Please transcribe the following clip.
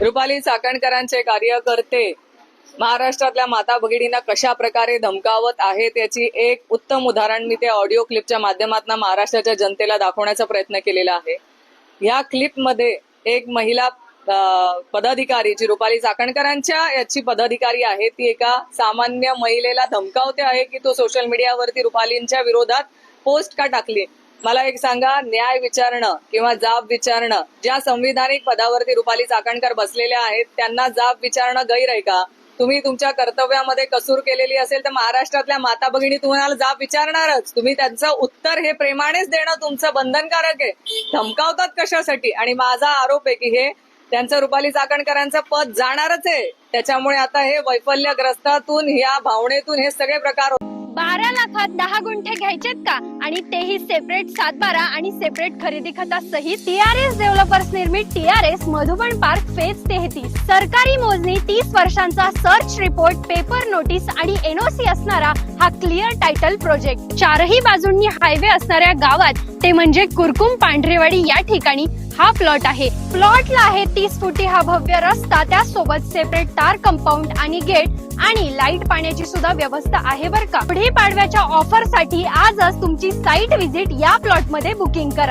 रुपाली चाकणकरांचे कार्यकर्ते महाराष्ट्रातल्या माता भगिनींना कशा प्रकारे धमकावत आहेत याची एक उत्तम उदाहरण मी ते ऑडिओ क्लिपच्या माध्यमातून महाराष्ट्राच्या जनतेला दाखवण्याचा प्रयत्न केलेला आहे. या क्लिपमध्ये एक महिला पदाधिकारी जी रुपाली चाकणकरांच्या याची पदाधिकारी आहे ती एका सामान्य महिलेला धमकावते आहे की तो सोशल मीडियावरती रुपालींच्या विरोधात पोस्ट का टाकली मला एक सांगा न्याय विचारणं किंवा जाब विचारणं ज्या संविधानिक पदावरती रुपाली चाकणकर बसलेल्या आहेत त्यांना जाब विचारणं गैर आहे का? तुम्ही तुमच्या कर्तव्यामध्ये कसूर केलेली असेल तर महाराष्ट्रातल्या माता भगिनी तुम्हाला जाब विचारणारच. तुम्ही त्यांचं उत्तर हे प्रेमानेच देणं तुमचं बंधनकारक आहे. धमकावतात कशासाठी? आणि माझा आरोप आहे की हे त्यांचं रुपाली चाकणकरांचं पद जाणारच आहे. त्याच्यामुळे आता हे वैफल्यग्रस्तातून ह्या भावनेतून हे सगळे प्रकार होत बारा लाखात दहा गुंठे घ्यायचेत का? आणि तेही सेपरेट सात बारा आणि सेपरेट खरेदी खतासहित टीआरएस डेव्हलपर्स निर्मित टीआरएस मधुबन पार्क फेज तेहतीस. सरकारी मोजणी तीस वर्षांचा सर्च रिपोर्ट पेपर नोटीस आणि एनओसी असणारा हा क्लिअर टायटल प्रोजेक्ट चारही बाजूंनी हायवे असणाऱ्या गावात ते म्हणजे कुरकुम पांढरेवाडी या ठिकाणी हा प्लॉट आहे. प्लॉटला आहे तीस फुटी हा भव्य रस्ता त्यासोबत सेपरेट तार कंपाऊंड आणि गेट आणि लाइट पाण्याची सुद्धा व्यवस्था आहे बर का. पुढे पाडव्याच्या ऑफरसाठी आजच तुमची साईट व्हिजिट या प्लॉटमध्ये बुकिंग करा.